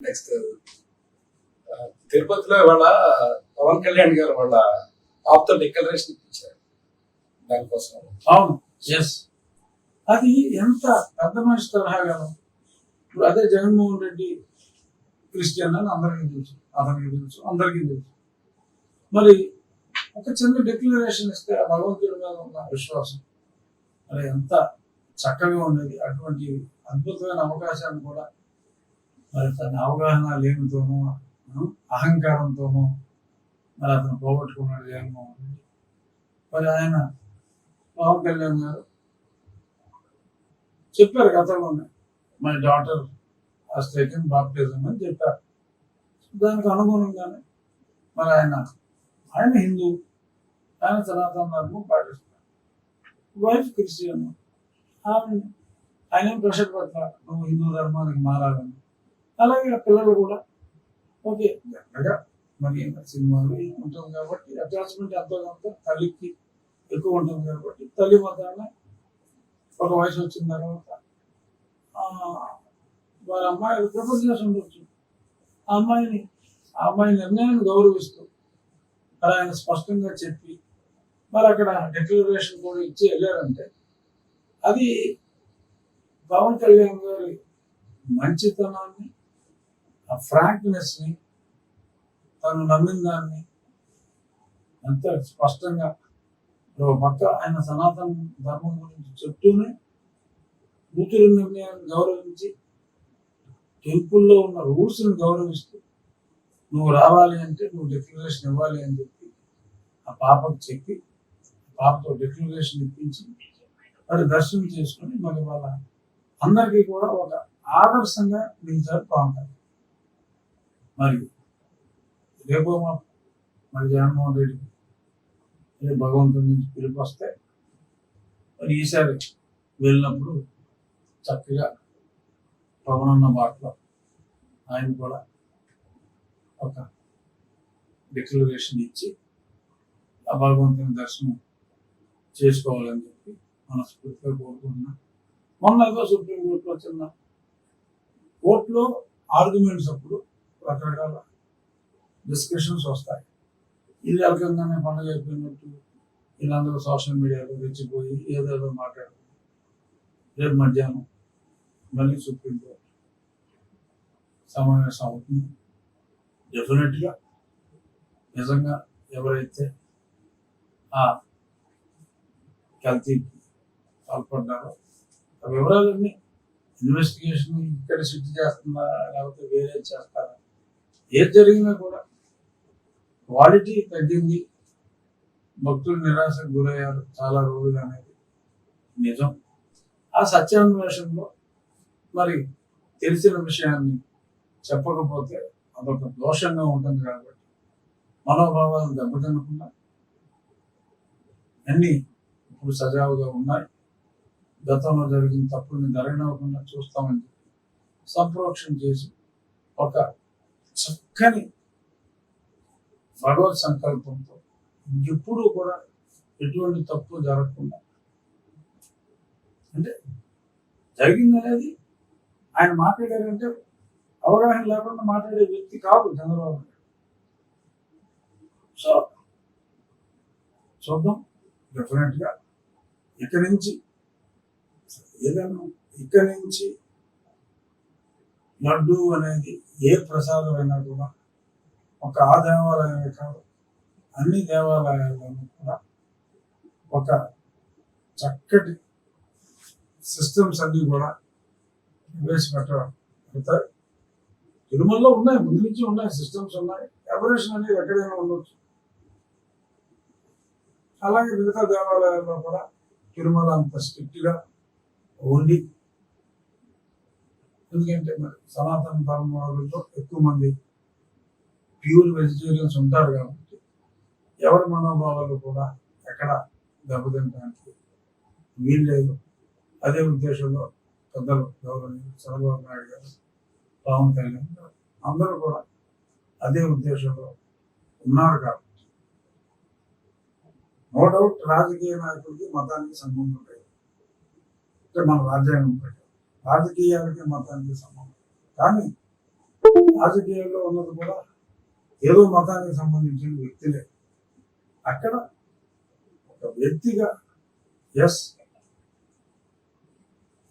Next తిరుపతిలో ఇవాళ పవన్ కళ్యాణ్ గారు వాళ్ళ ఆప్తో డిక్లరేషన్ ఇప్పించారు దానికోసం. అవును. ఎస్ అది ఎంత పెద్ద మనిషి తరహాగా ఇప్పుడు అదే జగన్మోహన్ రెడ్డి క్రిస్టియన్ అని అందరికీ తెలుసు. అతనికి తెలుసు. అందరికీ తెలుసు. మరి ఒక చిన్న డిక్లరేషన్ ఇస్తే భగవంతుడి మీద ఉన్న విశ్వాసం మరి ఎంత చక్కగా ఉండేది. అటువంటి అద్భుతమైన అవకాశాన్ని కూడా మరి తన అవగాహన లేనితోనూ ఆ, అహంకారంతోనూ మరి అతను పోగొట్టుకున్నాడు జగన్మోహన్ రెడ్డి. మరి ఆయన పవన్ కళ్యాణ్ గారు చెప్పారు గతంలోనే my daughter has taken baptism అని చెప్పారు. దానికి అనుగుణంగానే మరి ఆయన ఆయన హిందూ ఆయన సనాతన ధర్మం పాటిస్తారు వైఫ్ క్రిస్టియన్ ఆమె ఆయన ఏం ప్రెషర్ పెట్టాల నువ్వు హిందూ ధర్మానికి మారాలని. అలాగే ఆ పిల్లలు కూడా. ఓకే. జనరల్గా మరి సినిమాలు ఉంటుంది కాబట్టి అటాచ్మెంట్ ఎంతో కొంత తల్లికి ఎక్కువ ఉంటుంది కాబట్టి తల్లి మాత్రమే ఒక వయసు వచ్చిన తర్వాత వాళ్ళ వారి అమ్మాయి ప్రపోజ్ చేసి ఉండొచ్చు. ఆ అమ్మాయిని ఆ అమ్మాయి నిర్ణయాన్ని గౌరవిస్తూ మరి ఆయన స్పష్టంగా చెప్పి మరి అక్కడ డిక్లరేషన్ కూడా ఇచ్చి వెళ్ళారంటే అది పవన్ కళ్యాణ్ గారి మంచితనాన్ని ఆ ఫ్రాంక్నెస్ని తను నమ్మిన దాన్ని ఎంత స్పష్టంగా ఒక ఆయన సనాతన ధర్మం గురించి చెప్తూనే కూతురు నిర్ణయాన్ని గౌరవించి టెంపుల్లో ఉన్న రూల్స్ని గౌరవిస్తూ నువ్వు రావాలి అంటే నువ్వు డిక్లరేషన్ ఇవ్వాలి అని చెప్పి ఆ పాపకు చెప్పి పాపతో డిక్లరేషన్ ఇప్పించి వాడు దర్శనం చేసుకొని మరి వాళ్ళ అందరికీ కూడా ఒక ఆదర్శంగా నిలిచారు బాగుంటారు మరియు రేపు మరి జగన్మోహన్ రెడ్డి భగవంతుడి నుంచి పిలుపు వస్తే మరి ఈసారి వెళ్ళినప్పుడు చక్కగా పవన్ అన్న బాటలో ఆయన కూడా ఒక డిక్లరేషన్ ఇచ్చి ఆ భగవంతుని దర్శనం చేసుకోవాలని చెప్పి మనస్ఫూర్తిగా కోరుకుంటున్నా. మొన్న ఏదో సుప్రీంకోర్టులో చిన్న కోర్టులో ఆర్గ్యుమెంట్స్ అప్పుడు రకరకాల డిస్కషన్స్ వస్తాయి. ఇది రకంగానే పండుగ అయిపోయినట్టు వీళ్ళందరూ సోషల్ మీడియాలో రెచ్చిపోయి ఏదేదో మాట్లాడుతుంది రేపు మధ్యాహ్నం మళ్ళీ సుప్రీంకోర్టు సమావేశం అవుతుంది. డెఫినెట్గా నిజంగా ఎవరైతే ఆ కల్తీకి పాల్పడ్డారో ఆ వివరాలన్నీ ఇన్వెస్టిగేషన్ ఇక్కడ సిట్ చేస్తున్నారా లేకపోతే వేరే చేస్తారా? ఏది జరిగినా కూడా క్వాలిటీ తగ్గింది. భక్తులు నిరాశకు గురయ్యారు. చాలా రోజులు అనేది నిజం. ఆ సత్యాన్వేషణలో మరి తెలిసిన విషయాన్ని చెప్పకపోతే అదొక దోషంగా ఉంటుంది కాబట్టి మనోభావాలు దెబ్బతినకుండా అన్నీ ఇప్పుడు సజావుగా ఉన్నాయి. గతంలో జరిగిన తప్పుల్ని జరగనివ్వకుండా చూస్తామని చెప్పి సంప్రోక్షణ చేసి ఒక చక్కని భగవత్ సంకల్పంతో ఎప్పుడూ కూడా ఎటువంటి తప్పు జరగకుండా అంటే జరిగిందనేది ఆయన మాట్లాడారంటే అవగాహన లేకుండా మాట్లాడే వ్యక్తి కాదు చంద్రబాబు నాయుడు. సో చూద్దాం. డెఫినెట్గా ఇక్కడి నుంచి ఏదైనా ఇక్కడి నుంచి లడ్డు అనేది ఏ ప్రసాదమైనా కూడా ఒక ఆ దేవాలయమే కాదు అన్ని దేవాలయాల్లోనూ కూడా ఒక చక్కటి సిస్టమ్స్ అన్ని కూడా ప్రవేశపెట్టబడతాయి తిరుమలలో ఉన్నాయి ముందు నుంచి ఉన్నాయి సిస్టమ్స్ ఉన్నాయి ఎవరేషన్ అనేది ఎక్కడైనా ఉండొచ్చు. అలాగే మిగతా దేవాలయాల్లో కూడా తిరుమల అంత స్ట్రిక్ట్గా ఓన్లీ ఉండి ఎందుకంటే మరి సనాతన ధర్మం వాళ్ళతో ఎక్కువ మంది ప్యూర్ వెజిటేరియన్స్ ఉంటారు కాబట్టి ఎవరి మనోభావాలు కూడా ఎక్కడ దెబ్బతింటానికి వీల్లేదు. అదే ఉద్దేశంలో పెద్దలు గౌరవనీయులు చంద్రబాబు నాయుడు గారు పవన్ కళ్యాణ్ గారు అందరూ కూడా అదే ఉద్దేశంలో ఉన్నారు కాబట్టి నో డౌట్ రాజకీయ నాయకుడికి మతానికి సంబంధం లేదు. అంటే మన రాజ్యాంగం ప్రకారం. రాజకీయాలకి మతానికి సంబంధం. కానీ రాజకీయాల్లో ఉన్నది కూడా ఏదో మతానికి సంబంధించిన వ్యక్తులే. అక్కడ ఒక వ్యక్తిగా ఎస్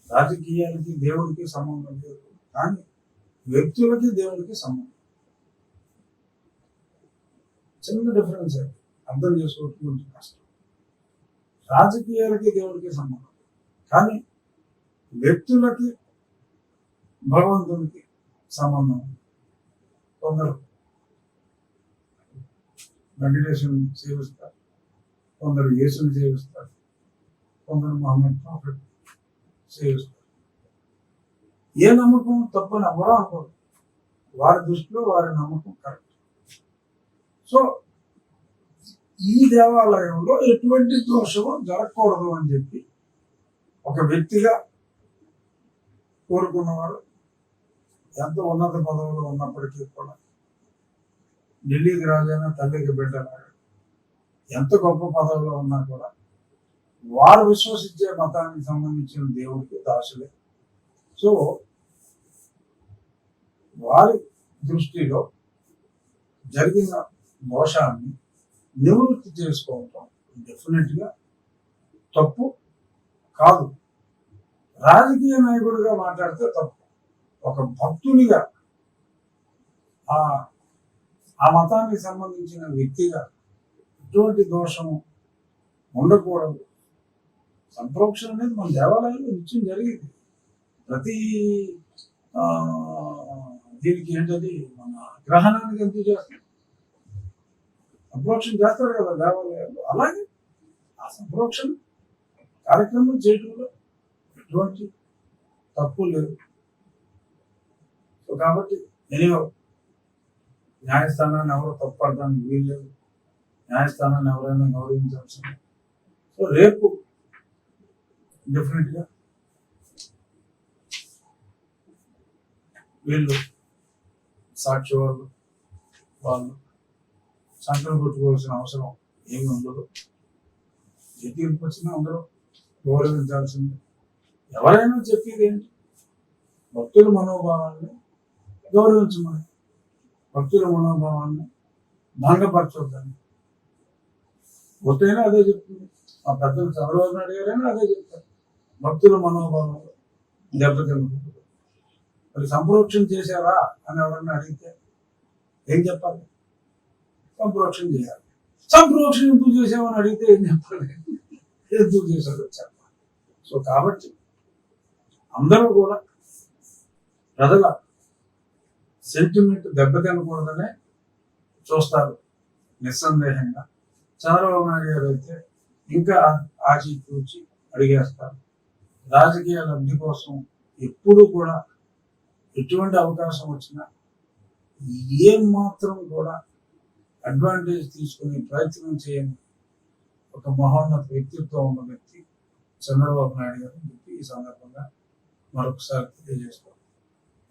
రాజకీయాలకి దేవుడికి సంబంధం లేదు. కానీ వ్యక్తులకి దేవుడికి సంబంధం. చిన్న డిఫరెన్స్ అది అర్థం చేసుకోవడం కొంచెం కష్టం. రాజకీయాలకి దేవుడికి సంబంధం కానీ వ్యక్తులకి భగవంతునికి సంబంధం. ఉంది. కొందరు మెడిటేషన్ సేవిస్తారు కొందరు యేసుని సేవిస్తారు కొందరు మహమ్మద్ ప్రాఫిట్ సేవిస్తారు. ఏ నమ్మకం తప్పని ఎవరో అనుకోరు. వారి దృష్టిలో వారి నమ్మకం కరెక్ట్. సో ఈ దేవాలయంలో ఎటువంటి దోషము జరగకూడదు అని చెప్పి ఒక వ్యక్తిగా కోరుకున్నవారు ఎంత ఉన్నత పదవిలో ఉన్నప్పటికీ కూడా ఢిల్లీకి రాజైనా తల్లికి బిడ్డలాగా ఎంత గొప్ప పదవిలో ఉన్నా కూడా వారు విశ్వసించే మతానికి సంబంధించిన దేవుడికి దాసులే. సో వారి దృష్టిలో జరిగిన దోషాన్ని నివృత్తి చేసుకోవటం డెఫినెట్గా తప్పు కాదు. రాజకీయ నాయకుడిగా మాట్లాడితే తప్పు. ఒక భక్తునిగా ఆ ఆ మతానికి సంబంధించిన వ్యక్తిగా ఎటువంటి దోషము ఉండకూడదు. సంప్రోక్షణ అనేది మన దేవాలయంలో నిత్యం జరిగింది. ప్రతి దీనికి ఏంటది? మన గ్రహణానికి ఎందుకు చేస్తాం? సంప్రోక్షణ చేస్తారు కదా దేవాలయాలు అలాగే ఆ సంప్రోక్షణ కార్యక్రమం చేయటంలో ఎటువంటి తప్పు లేదు. సో కాబట్టి ఎనివో న్యాయస్థానాన్ని ఎవరు తప్పడడానికి వీల్లేదు. న్యాయస్థానాన్ని ఎవరైనా గౌరవించాల్సింది. సో రేపు డెఫినెట్గా వీళ్ళు సాక్షి వాళ్ళు వాళ్ళు సంకలం కొట్టుకోవాల్సిన అవసరం ఏమి ఉండదు. ఏ తీర్పు వచ్చినా అందరూ గౌరవించాల్సిందే. ఎవరైనా చెప్పేది ఏంటి? భక్తుల మనోభావాన్ని గౌరవించమని భక్తుల మనోభావాన్ని భంగపరచొద్దని. ఒట్టైనా అదే చెప్తుంది. మా పెద్దలు చంద్రబాబు నాయుడు గారైనా అదే చెప్తారు. భక్తుల మనోభావాలు దెబ్బతిన్నప్పుడు. మరి సంప్రోక్షణ చేశారా అని ఎవరన్నా అడిగితే ఏం చెప్పాలి? సంప్రోక్షణ చేయాలి. సంప్రోక్షణ ఎందుకు చేసామని అడిగితే ఏం చెప్పాలి? ఎందుకు చేశారో చెప్పాలి. సో కాబట్టి అందరూ కూడా ప్రజల సెంటిమెంట్ దెబ్బతినకూడదనే చూస్తారు నిస్సందేహంగా. చంద్రబాబు నాయుడు గారు అయితే ఇంకా ఆచి అడిగేస్తారు. రాజకీయ లబ్ధి కోసం ఎప్పుడు కూడా ఎటువంటి అవకాశం వచ్చినా ఏం మాత్రం కూడా అడ్వాంటేజ్ తీసుకునే ప్రయత్నం చేయని ఒక మహోన్నత వ్యక్తిత్వం ఉన్న వ్యక్తి చంద్రబాబు నాయుడు గారు. చెప్పి ఈ సందర్భంగా మరొకసారి తెలియజేసుకోవాలి